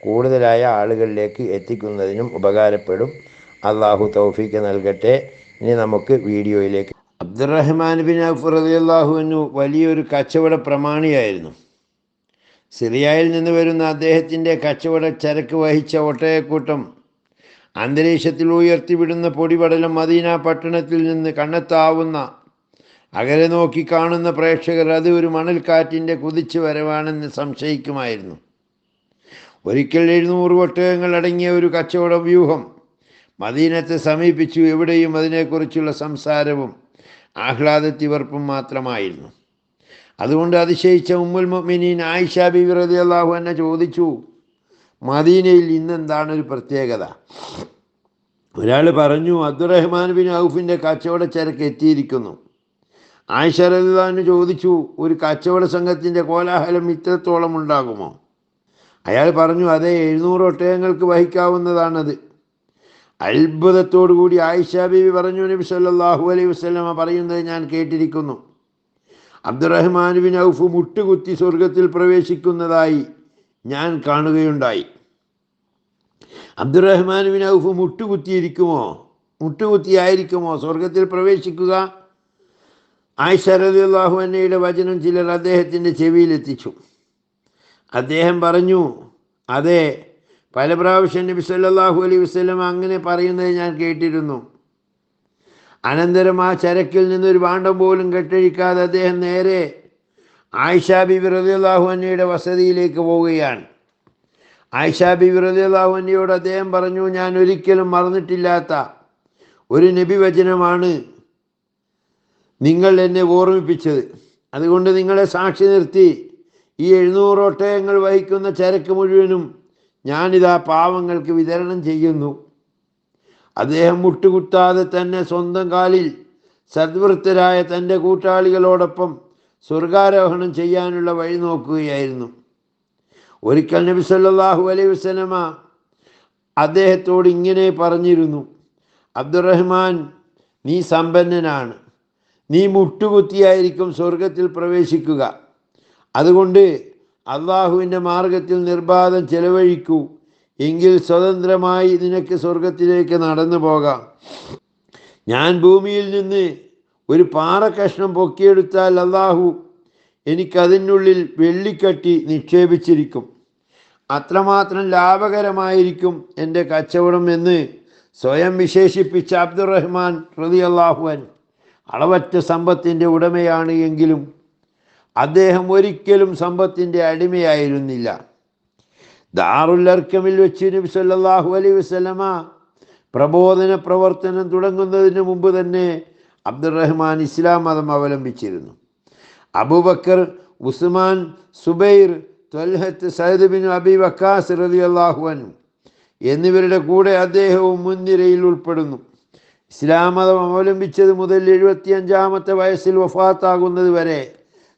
കൂടുതലായ ആളുകളിലേക്ക് എത്തിക്കുന്നതിനും ഉപകാരപ്പെടും. അള്ളാഹു തൗഫീക്ക് നൽകട്ടെ. ഇനി നമുക്ക് വീഡിയോയിലേക്ക്. അബ്ദുറഹ്മാൻ ബിൻ അഫ് എന്നു വലിയൊരു കച്ചവട പ്രമാണിയായിരുന്നു. സിറിയയിൽ നിന്ന് വരുന്ന അദ്ദേഹത്തിന്റെ കച്ചവട ചരക്ക് വഹിച്ച ഒട്ടയക്കൂട്ടം അന്തരീക്ഷത്തിൽ ഉയർത്തിവിടുന്ന പൊടിപടലം മദീന പട്ടണത്തിൽ നിന്ന് കണ്ണെത്താവുന്ന അകലെ നോക്കി കാണുന്ന പ്രേക്ഷകർ അത് ഒരു മണൽക്കാറ്റിന്റെ കുതിച്ചു വരവാണെന്ന് സംശയിക്കുമായിരുന്നു. ഒരിക്കൽ എഴുന്നൂറ് ഒട്ടകങ്ങൾ അടങ്ങിയ ഒരു കച്ചവട വ്യൂഹം. മദീനത്തെ സമീപിച്ചു. എവിടെയും അതിനെക്കുറിച്ചുള്ള സംസാരവും ആഹ്ലാദത്തിവർപ്പും മാത്രമായിരുന്നു. അതുകൊണ്ട് അതിശയിച്ച ഉമ്മുൽ മൊമിനീൻ ആയിഷ ബിബി റതി അള്ളാഹു എന്നെ ചോദിച്ചു മദീനയിൽ ഇന്നെന്താണ് ഒരു പ്രത്യേകത? ഒരാൾ പറഞ്ഞു അബ്ദുറഹ്മാൻ ബിൻ ഔഫിന്റെ കച്ചവട ചരക്ക് എത്തിയിരിക്കുന്നു. ആയിഷ റലിന് ചോദിച്ചു ഒരു കച്ചവട സംഘത്തിന്റെ കോലാഹലം ഇത്രത്തോളം ഉണ്ടാകുമോ? അയാൾ പറഞ്ഞു അതെ എഴുന്നൂറ് ഒട്ടയങ്ങൾക്ക് വഹിക്കാവുന്നതാണത്. അത്ഭുതത്തോടു കൂടി ആയിഷ ബീവി പറഞ്ഞു നബി സല്ലാഹു അലൈഹി വസ്ലമ പറയുന്നത് ഞാൻ കേട്ടിരിക്കുന്നു. അബ്ദുറഹ്മാൻ ബിൻ ഔഫ് മുട്ടുകുത്തി സ്വർഗത്തിൽ പ്രവേശിക്കുന്നതായി ഞാൻ കാണുകയുണ്ടായി. അബ്ദുറഹ്മാൻ ബിൻ ഔഫ് മുട്ടുകുത്തിയിരിക്കുമോ? മുട്ടുകുത്തിയായിരിക്കുമോ? സ്വർഗത്തിൽ പ്രവേശിക്കുക? ആയിഷ റളിയല്ലാഹു അന്നയുടെ വചനം ചിലർ അദ്ദേഹത്തിന്റെ ചെവിയിലെത്തിച്ചു. അദ്ദേഹം പറഞ്ഞു അതെ പല പ്രാവശ്യം നബി സല്ലാഹു അലൈഹി വസ്ലം അങ്ങനെ പറയുന്നത് ഞാൻ കേട്ടിരുന്നു. അനന്തരം ആ ചരക്കിൽ നിന്നൊരു ഭാണ്ഡം പോലും കെട്ടഴിക്കാതെ അദ്ദേഹം നേരെ ആയിഷ ബിബി റളിയല്ലാഹു അന്നയുടെ വസതിയിലേക്ക് പോവുകയാണ്. ആയിഷ ബിബി റളിയല്ലാഹു അന്നയോട് അദ്ദേഹം പറഞ്ഞു ഞാൻ ഒരിക്കലും മറന്നിട്ടില്ലാത്ത ഒരു നബി വചനമാണ് നിങ്ങൾ എന്നെ ഓർമ്മിപ്പിച്ചത്. അതുകൊണ്ട് നിങ്ങളെ സാക്ഷി നിർത്തി. ഈ എഴുന്നൂറ് ഒട്ടയങ്ങൾ വഹിക്കുന്ന ചരക്ക് മുഴുവനും ഞാനിതാ പാവങ്ങൾക്ക് വിതരണം ചെയ്യുന്നു. അദ്ദേഹം മുട്ടുകുത്താതെ തന്നെ സ്വന്തം കാലിൽ സദ്വൃത്തരായ തന്റെ കൂട്ടാളികളോടൊപ്പം സ്വർഗാരോഹണം ചെയ്യാനുള്ള വഴി നോക്കുകയായിരുന്നു. ഒരിക്കൽ നബി സല്ലല്ലാഹു അലൈഹി വസല്ലമ അദ്ദേഹത്തോട് ഇങ്ങനെ പറഞ്ഞിരുന്നു അബ്ദുറഹ്മാൻ നീ സമ്പന്നനാണ്. നീ മുട്ടുകുത്തിയായിരിക്കും സ്വർഗത്തിൽ പ്രവേശിക്കുക. അതുകൊണ്ട് അള്ളാഹുവിന്റെ മാർഗത്തിൽ നിർബാധം ചെലവഴിക്കൂ. എങ്കിൽ സ്വതന്ത്രമായി നിനക്ക് സ്വർഗത്തിലേക്ക് നടന്നു പോകാം. ഞാൻ ഭൂമിയിൽ നിന്ന് ഒരു പാറ കഷ്ണം പൊക്കിയെടുത്താൽ അള്ളാഹു എനിക്കതിനുള്ളിൽ വെള്ളിക്കട്ടി നിക്ഷേപിച്ചിരിക്കും. അത്രമാത്രം ലാഭകരമായിരിക്കും എന്റെ കച്ചവടം എന്ന് സ്വയം വിശേഷിപ്പിച്ച അബ്ദുറഹ്മാൻ റതി അള്ളാഹുവൻ അളവറ്റ സമ്പത്തിന്റെ ഉടമയാണ് എങ്കിലും അദ്ദേഹം ഒരിക്കലും സമ്പത്തിന്റെ അടിമയായിരുന്നില്ല. ദാറുല്ലർക്കമിൽ വെച്ച് നബി സല്ലാഹു അലൈ വസല്ലമ പ്രബോധന പ്രവർത്തനം തുടങ്ങുന്നതിന് മുമ്പ് തന്നെ അബ്ദുറഹ്മാൻ ഇസ്ലാം മതം അവലംബിച്ചിരുന്നു. Abu Bakr Usman Zubair Talha Saad bin Abi Waqqas റളിയല്ലാഹു അൻഹു എന്നിവരുടെ കൂടെ അദ്ദേഹവും മുൻനിരയിൽ ഉൾപ്പെടുന്നു. ഇസ്ലാം മതം അവലംബിച്ചത് മുതൽ എഴുപത്തിയഞ്ചാമത്തെ വയസ്സിൽ വഫാത്താകുന്നത് വരെ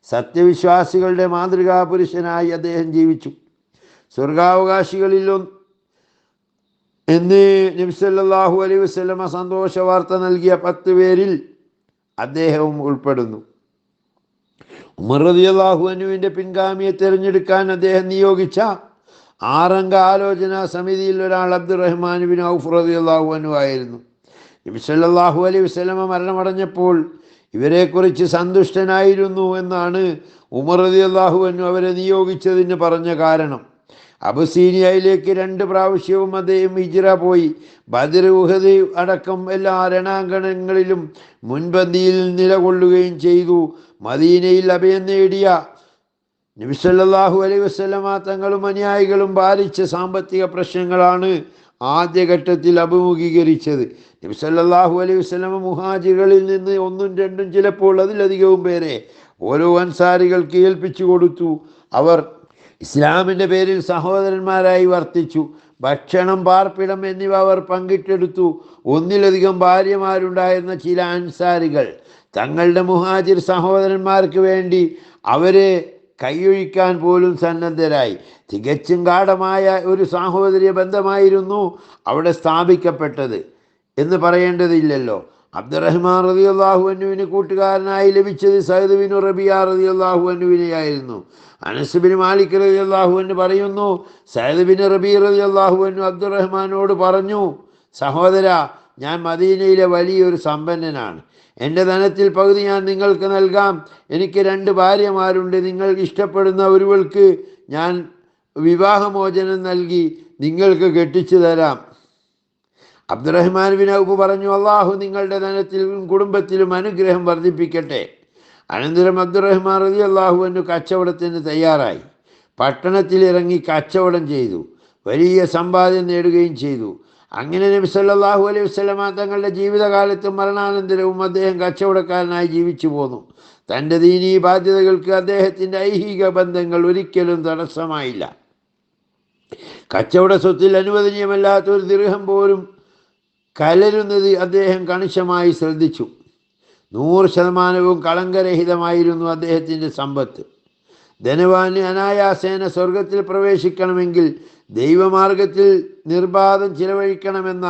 സത്യവിശ്വാസികളുടെ മാതൃകാ പുരുഷനായി അദ്ദേഹം ജീവിച്ചു. സ്വർഗാവകാശികളിൽ എന്ന് നബ്സല്ലാഹു അലൈഹി വസ്ലമ സന്തോഷ വാർത്ത നൽകിയ പത്ത് പേരിൽ അദ്ദേഹവും ഉൾപ്പെടുന്നു. ഉമർ റളിയല്ലാഹു അനുവിന്റെ പിൻഗാമിയെ തിരഞ്ഞെടുക്കാൻ അദ്ദേഹം നിയോഗിച്ച ആറംഗ ആലോചന സമിതിയിൽ ഒരാൾ അബ്ദുറഹ്മാൻ ബിൻ ഔഫ് റളിയല്ലാഹു അനു ആയിരുന്നു. നബി സല്ലല്ലാഹു വസ്ലമ മരണമടഞ്ഞപ്പോൾ ഇവരെക്കുറിച്ച് സന്തുഷ്ടനായിരുന്നു എന്നാണ് ഉമർ അലി അനു അവരെ നിയോഗിച്ചതിന് പറഞ്ഞ കാരണം. അബുസീനിയയിലേക്ക് രണ്ട് പ്രാവശ്യവും അദ്ദേഹം ഹിജ്റ പോയി. ബദർ ഉഹദ് അടക്കം എല്ലാ രണാങ്കണങ്ങളിലും മുൻപന്തിയിൽ നിലകൊള്ളുകയും ചെയ്തു. മദീനയിൽ അഭയം നേടിയ നബിസല്ലാഹു അലൈഹി വസ്ലമ തങ്ങളും അനുയായികളും പാലിച്ച സാമ്പത്തിക പ്രശ്നങ്ങളാണ് ആദ്യഘട്ടത്തിൽ അഭിമുഖീകരിച്ചത്. നബ്സല്ലാഹു അലൈഹി വസ്ലമ മുഹാജികളിൽ നിന്ന് ഒന്നും രണ്ടും ചിലപ്പോൾ അതിലധികവും പേരെ ഓരോ അൻസാരികൾക്ക് ഏൽപ്പിച്ചു കൊടുത്തു. അവർ ഇസ്ലാമിന്റെ പേരിൽ സഹോദരന്മാരായി വർത്തിച്ചു. ഭക്ഷണം പാർപ്പിടം എന്നിവ അവർ പങ്കിട്ടെടുത്തു. ഒന്നിലധികം ഭാര്യമാരുണ്ടായിരുന്ന ചില അൻസാരികൾ തങ്ങളുടെ മുഹാജിർ സഹോദരന്മാർക്ക് വേണ്ടി അവരെ കൈയൊഴിക്കാൻ പോലും സന്നദ്ധരായി. തികച്ചും ഗാഠമായ ഒരു സാഹോദര്യ ബന്ധമായിരുന്നു അവിടെ സ്ഥാപിക്കപ്പെട്ടത്. എന്ന് പറയേണ്ടതില്ലല്ലോ. അബ്ദുറഹ്മാൻ റതി അള്ളാഹു അനുവിന് കൂട്ടുകാരനായി ലഭിച്ചത് സൈദ് ബിൻ റബിയ റതി അള്ളാഹു അനുവിനെയായിരുന്നു അനസുബിൻ മാലിക് റതി അള്ളാഹു എന്ന് പറയുന്നു സൈദ് ബിൻ റബി റതി അള്ളാഹു അനു അബ്ദുറഹ്മാനോട് പറഞ്ഞു സഹോദര ഞാൻ മദീനയിലെ വലിയൊരു സമ്പന്നനാണ്. എന്റെ ധനത്തിൽ പകുതി ഞാൻ നിങ്ങൾക്ക് നൽകാം. എനിക്ക് രണ്ട് ഭാര്യമാരുണ്ട്. നിങ്ങൾ ഇഷ്ടപ്പെടുന്ന ഒരുവൾക്ക് ഞാൻ വിവാഹമോചനം നൽകി നിങ്ങൾക്ക് കെട്ടിച്ചു തരാം. അബ്ദുറഹ്മാൻ ബിൻ പറഞ്ഞു അള്ളാഹു നിങ്ങളുടെ ധനത്തിലും കുടുംബത്തിലും അനുഗ്രഹം വർദ്ധിപ്പിക്കട്ടെ. അനന്തരം അബ്ദുറഹ്മാൻ റതി അള്ളാഹുവിന് കച്ചവടത്തിന് തയ്യാറായി. പട്ടണത്തിലിറങ്ങി കച്ചവടം ചെയ്തു. വലിയ സമ്പാദ്യം നേടുകയും ചെയ്തു. അങ്ങനെ നബി സല്ലല്ലാഹു അലൈഹി വസ്ലമ തങ്ങളുടെ ജീവിതകാലത്തും മരണാനന്തരവും അദ്ദേഹം കച്ചവടക്കാരനായി ജീവിച്ചു പോന്നു. തന്റെ ദീനീ ബാധ്യതകൾക്ക് അദ്ദേഹത്തിന്റെ ഐഹിക ബന്ധങ്ങൾ ഒരിക്കലും തടസ്സമായില്ല. കച്ചവട സ്വത്തിൽ അനുവദനീയമല്ലാത്ത ഒരു ദീർഘം പോലും കലരുന്നത് അദ്ദേഹം കണിശമായി ശ്രദ്ധിച്ചു. നൂറ് ശതമാനവും കളങ്കരഹിതമായിരുന്നു അദ്ദേഹത്തിന്റെ സമ്പത്ത്. ധനവാന് അനായാസേന സ്വർഗത്തിൽ പ്രവേശിക്കണമെങ്കിൽ ദൈവമാർഗത്തിൽ നിർബാധം ചിലവഴിക്കണമെന്ന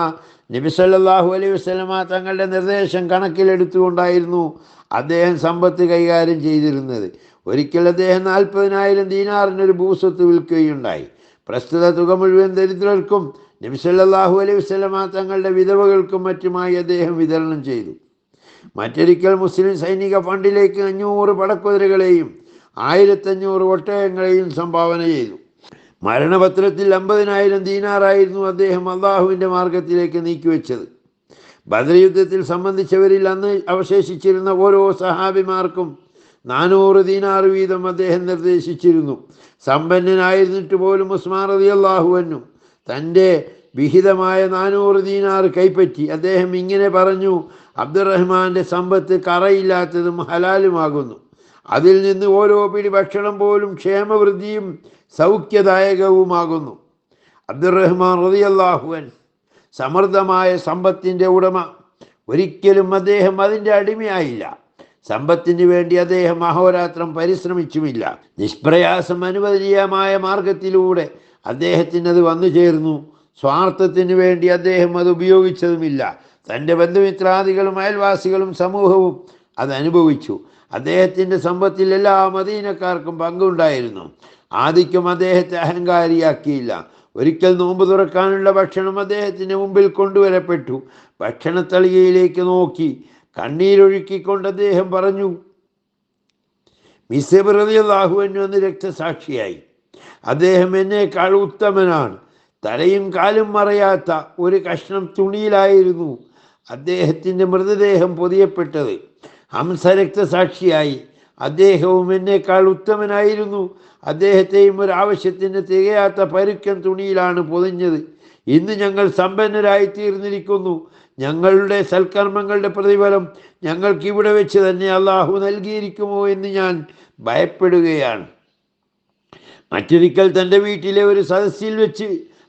നബിസല്ലാഹു അലൈഹി വസ്ലമ തങ്ങളുടെ നിർദ്ദേശം കണക്കിലെടുത്തുകൊണ്ടായിരുന്നു അദ്ദേഹം സമ്പത്ത് കൈകാര്യം ചെയ്തിരുന്നത്. ഒരിക്കൽ അദ്ദേഹം നാൽപ്പതിനായിരം ദീനാറിനൊരു ഭൂസ്വത്ത് വിൽക്കുകയുണ്ടായി. പ്രസ്തുത തുക മുഴുവൻ ദരിദ്രർക്കും നബിസല്ലാഹു അലൈഹി വസ്ലമ തങ്ങളുടെ വിധവകൾക്കും മറ്റുമായി അദ്ദേഹം വിതരണം ചെയ്തു. മറ്റൊരിക്കൽ മുസ്ലിം സൈനിക ഫണ്ടിലേക്ക് അഞ്ഞൂറ് പടക്കുതിരകളെയും ആയിരത്തഞ്ഞൂറ് ഒട്ടകങ്ങളെയും സംഭാവന ചെയ്തു. മരണപത്രത്തിൽ അമ്പതിനായിരം ദീനാറായിരുന്നു അദ്ദേഹം അള്ളാഹുവിന്റെ മാർഗത്തിലേക്ക് നീക്കിവെച്ചത്. ബദർ യുദ്ധത്തിൽ സംബന്ധിച്ചവരിൽ അന്ന് അവശേഷിച്ചിരുന്ന ഓരോ സഹാബിമാർക്കും നാനൂറ് ദീനാറ് വീതം അദ്ദേഹം നിർദ്ദേശിച്ചിരുന്നു. സമ്പന്നനായിരുന്നിട്ട് പോലും ഉസ്മാൻ റതി അള്ളാഹുവന്നു തന്റെ വിഹിതമായ നാനൂറ് ദീനാറ് കൈപ്പറ്റി അദ്ദേഹം ഇങ്ങനെ പറഞ്ഞു അബ്ദുറഹ്മാന്റെ സമ്പത്ത് കറയില്ലാത്തതും ഹലാലുമാകുന്നു. അതിൽ നിന്ന് ഓരോ പിടി ഭക്ഷണം പോലും ക്ഷേമവൃദ്ധിയും സൗഖ്യദായകവുമാകുന്നു. അബ്ദുറഹ്മാൻ റതിയല്ലാഹുവൻ സമൃദ്ധമായ സമ്പത്തിന്റെ ഉടമ. ഒരിക്കലും അദ്ദേഹം അതിന്റെ അടിമയായില്ല. സമ്പത്തിന് വേണ്ടി അദ്ദേഹം അഹോരാത്രം പരിശ്രമിച്ചുമില്ല. നിഷ്പ്രയാസം അനുവദനീയമായ മാർഗത്തിലൂടെ അദ്ദേഹത്തിന് അത് വന്നു ചേർന്നു. സ്വാർത്ഥത്തിന് വേണ്ടി അദ്ദേഹം അത് ഉപയോഗിച്ചതുമില്ല. തന്റെ ബന്ധുമിത്രാദികളും അയൽവാസികളും സമൂഹവും അത് അനുഭവിച്ചു. അദ്ദേഹത്തിന്റെ സമ്പത്തിൽ എല്ലാ മദീനക്കാർക്കും പങ്കുണ്ടായിരുന്നു. ആദിക്കും അദ്ദേഹത്തെ അഹങ്കാരിയാക്കിയില്ല. ഒരിക്കൽ നോമ്പ് തുറക്കാനുള്ള ഭക്ഷണം അദ്ദേഹത്തിന് മുമ്പിൽ കൊണ്ടുവരപ്പെട്ടു. ഭക്ഷണത്തളികയിലേക്ക് നോക്കി. കണ്ണീരൊഴുക്കിക്കൊണ്ട് അദ്ദേഹം പറഞ്ഞു മിസബ് എന്നു എന്ന് രക്തസാക്ഷിയായി. അദ്ദേഹം എന്നേക്കാൾ ഉത്തമനാണ്. തലയും കാലും മറയാത്ത ഒരു കഷ്ണം തുണിയിലായിരുന്നു അദ്ദേഹത്തിന്റെ മൃതദേഹം പൊതിയപ്പെട്ടത്. ഹംസ രക്തസാക്ഷിയായി അദ്ദേഹവും എന്നേക്കാൾ ഉത്തമനായിരുന്നു. അദ്ദേഹത്തെയും ഒരു ആവശ്യത്തിന് തികയാത്ത പരുക്കൻ തുണിയിലാണ് പൊതിഞ്ഞത്. ഇന്ന് ഞങ്ങൾ സമ്പന്നരായി തീർന്നിരിക്കുന്നു ഞങ്ങളുടെ സൽക്കർമ്മങ്ങളുടെ പ്രതിഫലം ഞങ്ങൾക്ക് ഇവിടെ വെച്ച് തന്നെ അള്ളാഹു നൽകിയിരിക്കുമോ എന്ന് ഞാൻ ഭയപ്പെടുകയാണ്. മറ്റൊരിക്കൽ തന്റെ വീട്ടിലെ ഒരു സദസ്സിൽ വെച്ച്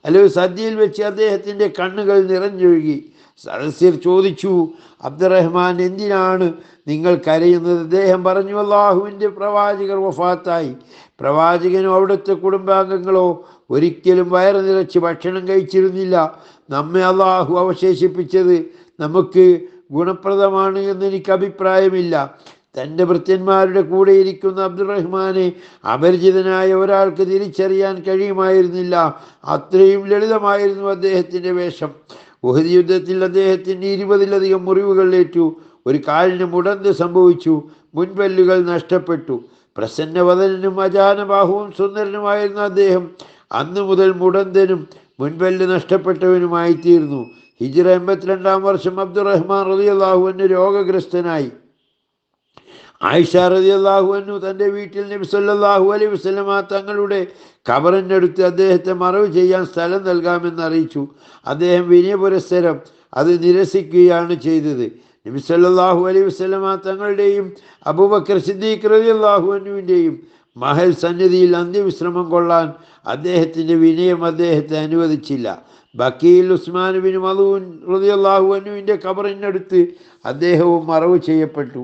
അല്ലെങ്കിൽ സദ്യയിൽ വെച്ച് അദ്ദേഹത്തിന്റെ കണ്ണുകൾ നിറഞ്ഞൊഴുകി. സദസ്യർ ചോദിച്ചു അബ്ദുറഹ്മാൻ എന്തിനാണ് നിങ്ങൾ കരയുന്നത്? അദ്ദേഹം പറഞ്ഞു അള്ളാഹുവിന്റെ പ്രവാചകർ വഫാത്തായി. പ്രവാചകനോ അവിടുത്തെ കുടുംബാംഗങ്ങളോ ഒരിക്കലും വയറ് നിറച്ച് ഭക്ഷണം കഴിച്ചിരുന്നില്ല. നമ്മെ അള്ളാഹു അവശേഷിപ്പിച്ചത് നമുക്ക് ഗുണപ്രദമാണ് എന്ന് എനിക്ക് അഭിപ്രായമില്ല. തന്റെ ഭൃത്യന്മാരുടെ കൂടെ ഇരിക്കുന്ന അബ്ദുറഹ്മാനെ അപരിചിതനായ ഒരാൾക്ക് തിരിച്ചറിയാൻ കഴിയുമായിരുന്നില്ല. അത്രയും ലളിതമായിരുന്നു അദ്ദേഹത്തിന്റെ വേഷം. ഉഹദ് യുദ്ധത്തിൽ അദ്ദേഹത്തിന് ഇരുപതിലധികം മുറിവുകൾ ഏറ്റു. ഒരു കാലിന് മുടന്ത് സംഭവിച്ചു. മുൻപല്ലുകൾ നഷ്ടപ്പെട്ടു. പ്രസന്നവദനും അജാനബാഹുവും സുന്ദരനുമായിരുന്ന അദ്ദേഹം അന്ന് മുതൽ മുടന്തനും മുൻപല്ല് നഷ്ടപ്പെട്ടവനുമായി തീർന്നു ഹിജ്റ എൺപത്തിരണ്ടാം വർഷം അബ്ദുറഹ്മാൻ റളിയല്ലാഹുവിന് രോഗഗ്രസ്തനായി. ആയിഷ റളിയല്ലാഹു അൻഹു തന്റെ വീട്ടിൽ നബി സല്ലല്ലാഹു അലൈഹി വസല്ലമ തങ്ങളുടെ കബറിനടുത്ത് അദ്ദേഹത്തെ മറവ് ചെയ്യാൻ സ്ഥലം നൽകാമെന്ന് അറിയിച്ചു. അദ്ദേഹം വിനയ പുരസ്സരം അത് നിരസിക്കുകയാണ് ചെയ്തത്. നബി സല്ലല്ലാഹു അലൈഹി വസല്ലമ തങ്ങളുടെയും അബൂബക്കർ സിദ്ദീഖ് റതി അൻഹുവിന്റെയും മഹൽ സന്നിധിയിൽ അന്ത്യവിശ്രമം കൊള്ളാൻ അദ്ദേഹത്തിന്റെ വിനയം അദ്ദേഹത്തെ അനുവദിച്ചില്ല. ബക്കീൽ ഉസ്മാൻ ബിൻ മലൂൻ അള്ളാഹു അനുവിന്റെ കബറിനടുത്ത് അദ്ദേഹവും മറവ് ചെയ്യപ്പെട്ടു.